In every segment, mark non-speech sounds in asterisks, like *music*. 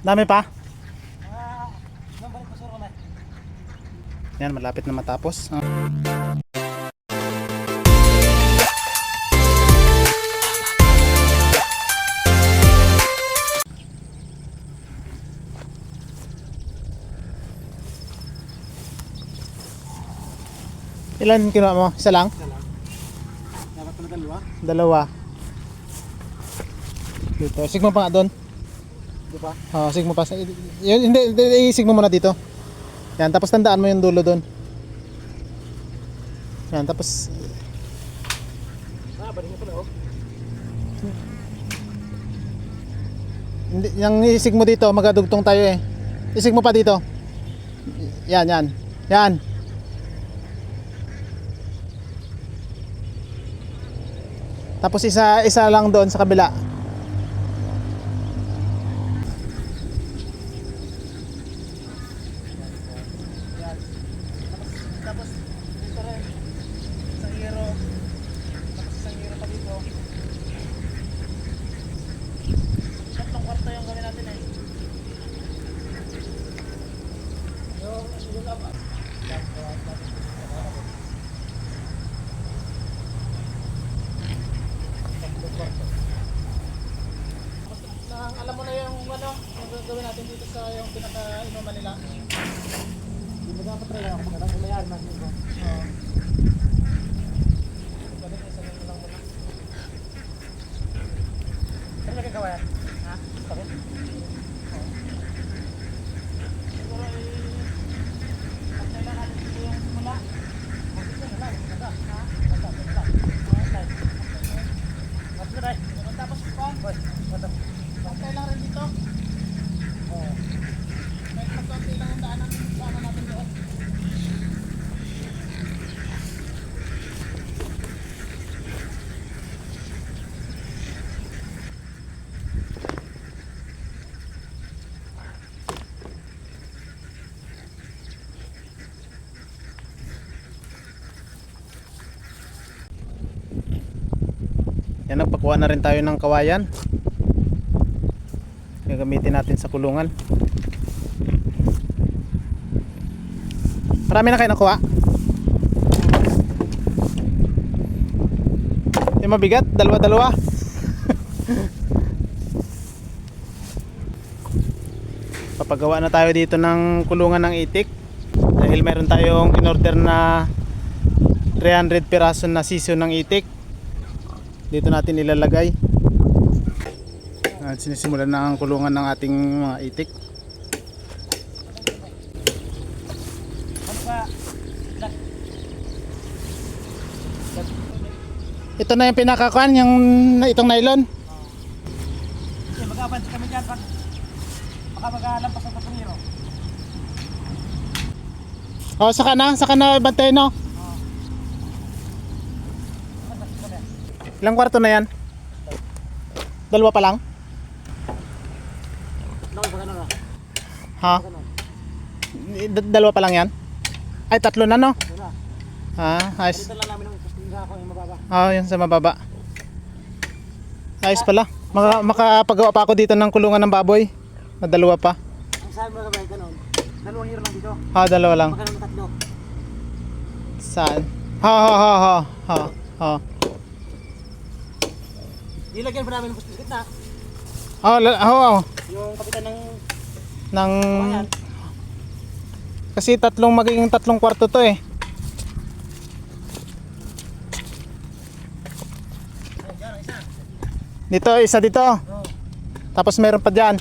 Dami pa? Ah. Yan, malapit na matapos. Ah. Ilan kinuha mo? Isa lang? Isa lang. Dapat pala dalawa. Dalawa. Dito. Sigmo pa nga doon. Di ba? Oo, sigmo pa. Yun, hindi, hindi, isigmo muna dito. Yan, tapos tandaan mo yung dulo doon. Yan, tapos Ah, balik pala oh. Hindi, yung isig mo dito, magadugtong tayo eh. Isig mo pa dito. Yan, yan. Yan. Tapos isa isa lang doon sa kabila. Yan. Tapos, tapos dito rin. Isang hero. Tapos isang hero pa dito. Tatlong kwarto yung gawin natin eh. Yung, yung laba. Nang alam mo na yung ano, yung gagawin natin dito sa yung pinaka-inuman nila. Hindi mo dapat talaga ako magandang umayari na dito. Oo. Balik na sa nila lang muna. Ano nagagawa yan? Ha? Bakit? Oo. Siguro ay... Pag kailangan natin dito yung simula. Mag-isa na lang. Ganda. Ha? Ganda. Ganda. Oo, tay. Mas na tay. Tapos pa. Boy. Ganda. Pag kailangan rin dito. Oo. May pagkaunti lang ang daanan sana natin doon. Yan, nagpakuha na rin tayo ng kawayan. Gagamitin natin sa kulungan. Marami na kayo nakuha? Yung mabigat, dalawa-dalawa. *laughs* Papagawa na tayo dito ng kulungan ng itik. Dahil meron tayong in-order na 300 piraso na siso ng itik dito natin ilalagay at sinisimulan na ang kulungan ng ating mga itik. Ito na yung pinakakuan yung itong nylon. Okay, mag-avance kami dyan pag baka mag-alampas ang pasahero. o saka na saka na bantay no ilang kwarto na yan? Dalawa pa lang? Ha. D- dalawa pa lang yan? Ay tatlo na no? Ha? Ayos. Ah yun sa mababa. Ayos pala. Maka, makapagawa pa ako dito ng kulungan ng baboy. Na dalawa pa. Ang sabi mo gabay ganun. Dalawang hero lang dito. ah dalawa lang. Magkano tatlo? Saan? Ha ha ha ha. Ha ha. Dilagyan pa namin ng pustis gitna. Oh, oh, oh. Yung kapitan ng kawayan. kasi tatlong magiging tatlong kwarto to eh. Dyan. Dito isa dito. Oo. Tapos meron pa ko.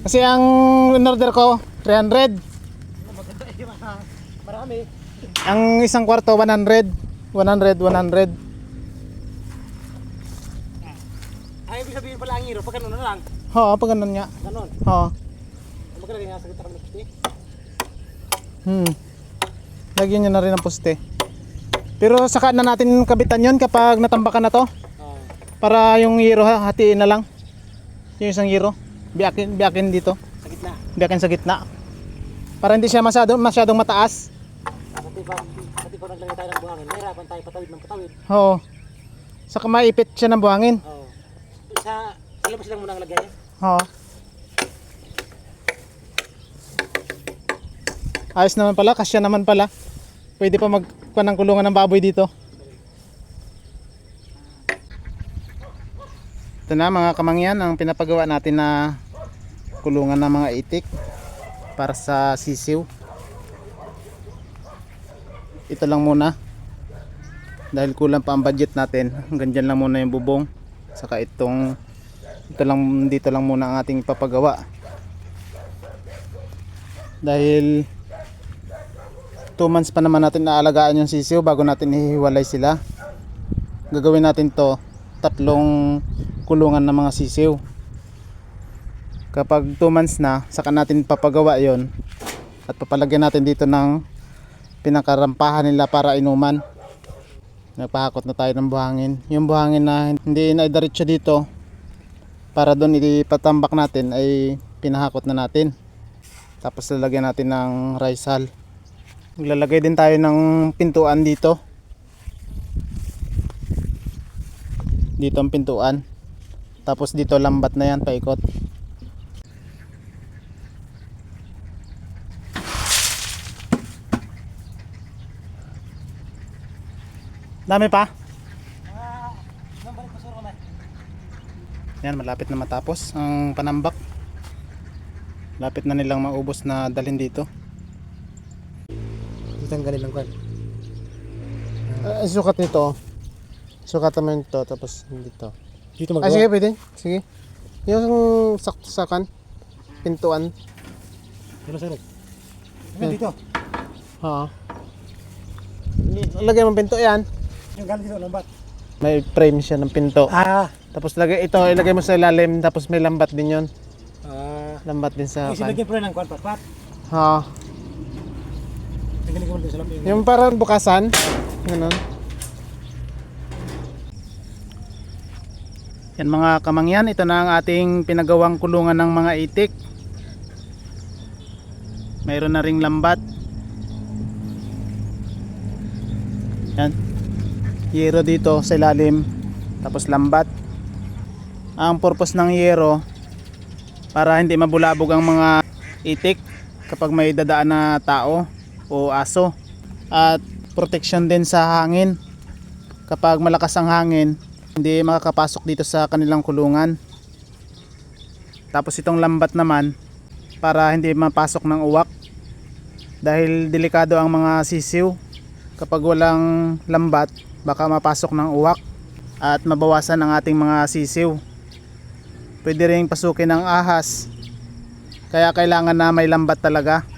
Kasi ang in-order ko 300. Ano, Maganda eh. ma- *laughs* Marami. Ang isang kwarto 100. 100 100. Ay, ibig sabihin pala ang hero. Pag ganun na lang. Oo, pag ganun nga. Ganun. Oo. Magkalagay nga sa gitna kami ng pusti. Hmm. Lagyan niyo na rin ng poste. Pero saka na natin kabitan 'yon kapag natambakan na to Oo. para yung hero ha, hatiin na lang. Yung isang hero. Biyakin biyakin dito. Sa gitna. Biyakin sa gitna. Para hindi siya masyado, masyadong mataas. Pati pag, pati pag naglagay tayo ng buhangin, mahirapan tayo patawid ng patawid. Oo. Saka maipit siya ng buhangin. Oo. Sa, sa labas lang muna ang lagay. Oo. Ayos naman pala, kasya naman pala. Pwede pa magkuha ng kulungan ng baboy dito. Ito na mga kamangyan ang pinapagawa natin na kulungan ng mga itik para sa sisiw. Ito lang muna. Dahil kulang pa ang budget natin, hanggang dyan lang muna yung bubong. Saka itong ito lang dito lang muna ang ating papagawa dahil 2 months pa naman natin naalagaan yung sisiw bago natin ihiwalay sila gagawin natin to tatlong kulungan ng mga sisiw kapag 2 months na saka natin papagawa yon at papalagyan natin dito ng pinakarampahan nila para inuman. Nagpahakot na tayo ng buhangin. Yung buhangin na hindi na dito para doon ipatambak natin ay pinahakot na natin. Tapos lalagyan natin ng rice hull. Maglalagay din tayo ng pintuan dito. Dito ang pintuan. Tapos dito lambat na yan paikot dami pa Ah. Yan, malapit na matapos ang panambak. Lapit na nilang maubos na dalhin dito. Dito ang ganun lang kwan. Uh, sukat nito. Sukat naman ito, tapos dito. Dito Ah, sige, pwede. Sige. Yung sakto-sakan. Pintuan. Dito sir. Hanggang dito. Oo. Lagay mo pinto yan. Yung galing dito lambat. May frame siya ng pinto. Ah. Tapos lagay ito, ilagay mo sa ilalim, tapos may lambat din yon. Ah. Lambat din sa Kasi lagyan pa rin ng kwan pat-pat. Ha. Tanggalin ko din sa lambat. Yung parang bukasan. Ganun. Yan mga kamangyan, ito na ang ating pinagawang kulungan ng mga itik. Mayroon na ring lambat. Yan. Yero dito sa ilalim. Tapos lambat. Ang purpose ng yero para hindi mabulabog ang mga itik kapag may dadaan na tao o aso at protection din sa hangin kapag malakas ang hangin hindi makakapasok dito sa kanilang kulungan tapos itong lambat naman para hindi mapasok ng uwak dahil delikado ang mga sisiw kapag walang lambat baka mapasok ng uwak at mabawasan ang ating mga sisiw. Pwede rin pasukin ng ahas. Kaya kailangan na may lambat talaga.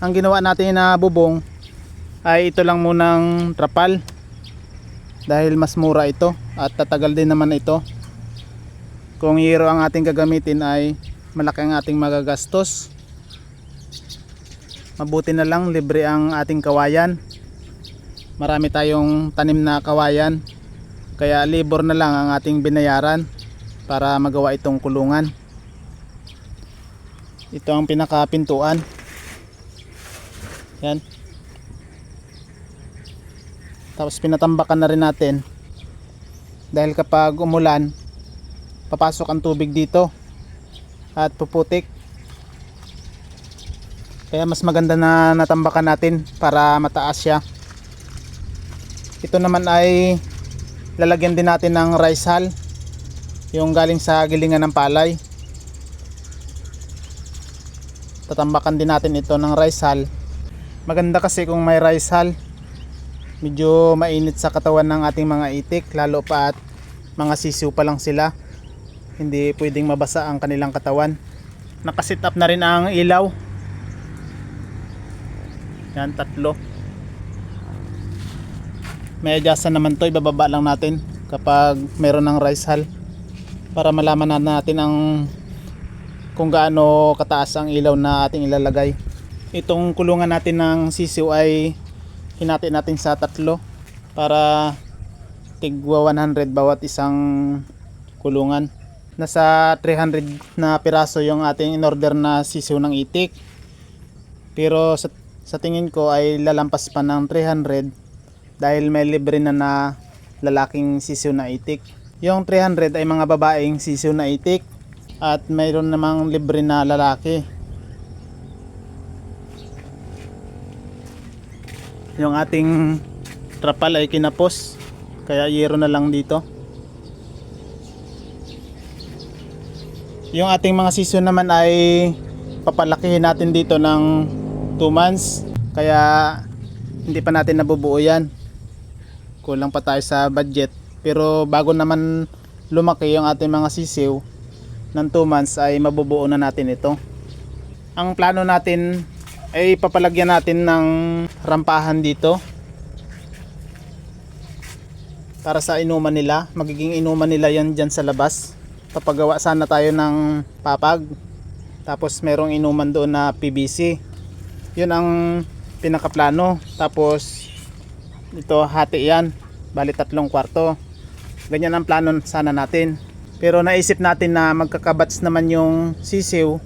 Ang ginawa natin na bubong ay ito lang munang trapal. Dahil mas mura ito at tatagal din naman ito. Kung hero ang ating gagamitin ay malaki ang ating magagastos. Mabuti na lang libre ang ating kawayan marami tayong tanim na kawayan. Kaya libor na lang ang ating binayaran para magawa itong kulungan. Ito ang pinakapintuan. Yan. Tapos pinatambakan na rin natin. Dahil kapag umulan papasok ang tubig dito at puputik. Kaya mas maganda na natambakan natin para mataas siya ito naman ay lalagyan din natin ng rice hull. Yung galing sa gilingan ng palay. Tatambakan din natin ito ng rice hull. Maganda kasi kung may rice hull. Medyo mainit sa katawan ng ating mga itik lalo pa at mga sisiw pa lang sila. Hindi pwedeng mabasa ang kanilang katawan. Nakasit up na rin ang ilaw. Yan tatlo may adjustan naman to ibababa lang natin kapag meron ng rice hull para malaman na natin ang kung gaano kataas ang ilaw na ating ilalagay. Itong kulungan natin ng sisiw ay hinati natin sa tatlo para tigwa 100 bawat isang kulungan. Nasa 300 na piraso yung ating in order na sisiw ng itik. Pero sa, sa tingin ko ay lalampas pa ng 300 dahil may libre na na lalaking sisiw na itik. Yung 300 ay mga babaeng sisiw na itik at mayroon namang libre na lalaki. Yung ating trapal ay kinapos kaya yero na lang dito. Yung ating mga sisiw naman ay papalakihin natin dito ng 2 months kaya hindi pa natin nabubuo yan kulang pa tayo sa budget. Pero bago naman lumaki yung ating mga sisiw ng 2 months ay mabubuo na natin ito. Ang plano natin ay papalagyan natin ng rampahan dito. Para sa inuman nila magiging inuman nila yan dyan sa labas. Papagawa sana tayo ng papag. Tapos merong inuman doon na PVC yun ang pinakaplano. Tapos ito hati yan. Bali tatlong kwarto. Ganyan ang plano sana natin. Pero naisip natin na magkakabats naman yung sisiw.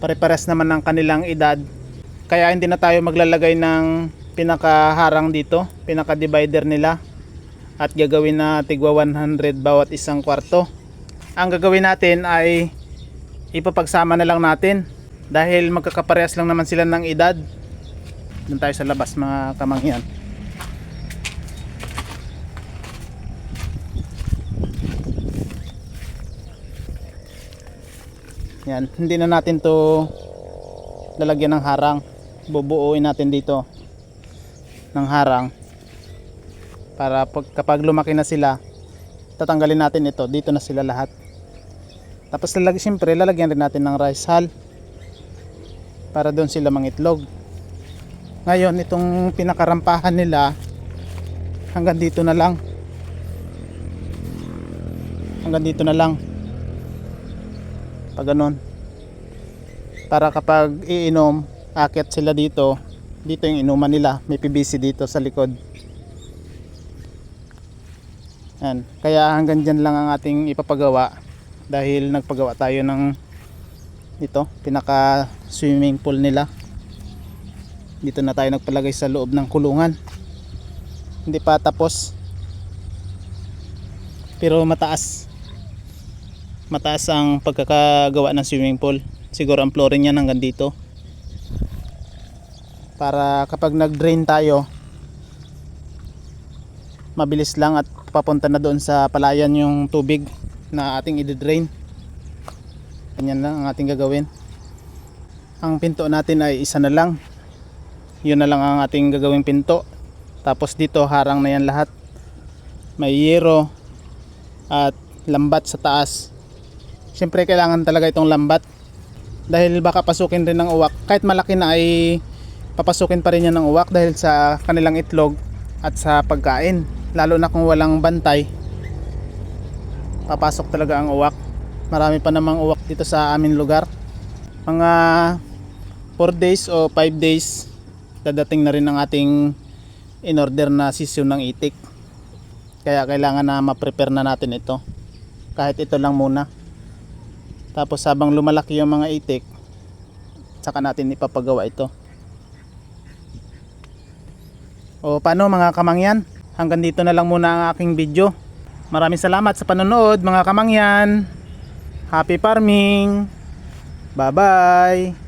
Pare-pares naman ng kanilang edad. Kaya hindi na tayo maglalagay ng pinakaharang dito. Pinaka divider nila. At gagawin na tigwa 100 bawat isang kwarto. Ang gagawin natin ay ipapagsama na lang natin. Dahil magkakaparehas lang naman sila ng edad. Doon tayo sa labas mga kamangyan yan. Hindi na natin to lalagyan ng harang. Bubuuin natin dito ng harang para pag, kapag lumaki na sila tatanggalin natin ito. Dito na sila lahat. Tapos lalag, siyempre lalagyan rin natin ng rice hull para doon sila mangitlog. Ngayon itong pinakarampahan nila hanggang dito na lang. Hanggang dito na lang pag ganun. Para kapag iinom akyat sila dito dito yung inuman nila may PVC dito sa likod. Yan. kaya hanggang dyan lang ang ating ipapagawa dahil nagpagawa tayo ng ito pinaka swimming pool nila. Dito na tayo nagpalagay sa loob ng kulungan. Hindi pa tapos. Pero mataas mataas ang pagkakagawa ng swimming pool. Siguro ang flooring niya hanggang dito. Para kapag nag drain tayo mabilis lang at papunta na doon sa palayan yung tubig na ating i-drain. Ganyan lang ang ating gagawin. Ang pinto natin ay isa na lang. Yun na lang ang ating gagawing pinto. Tapos dito harang na yan lahat. May yero at lambat sa taas syempre kailangan talaga itong lambat. Dahil baka pasukin rin ng uwak. Kahit malaki na ay papasukin pa rin yan ng uwak dahil sa kanilang itlog at sa pagkain. Lalo na kung walang bantay papasok talaga ang uwak. Marami pa namang uwak dito sa amin lugar. Mga 4 days o 5 days dadating na rin ang ating in order na sisyo ng itik. Kaya kailangan na ma-prepare na natin ito. Kahit ito lang muna tapos habang lumalaki yung mga itik saka natin ipapagawa ito. O paano mga kamangyan? Hanggang dito na lang muna ang aking video. Maraming salamat sa panonood mga kamangyan. Happy farming. Bye bye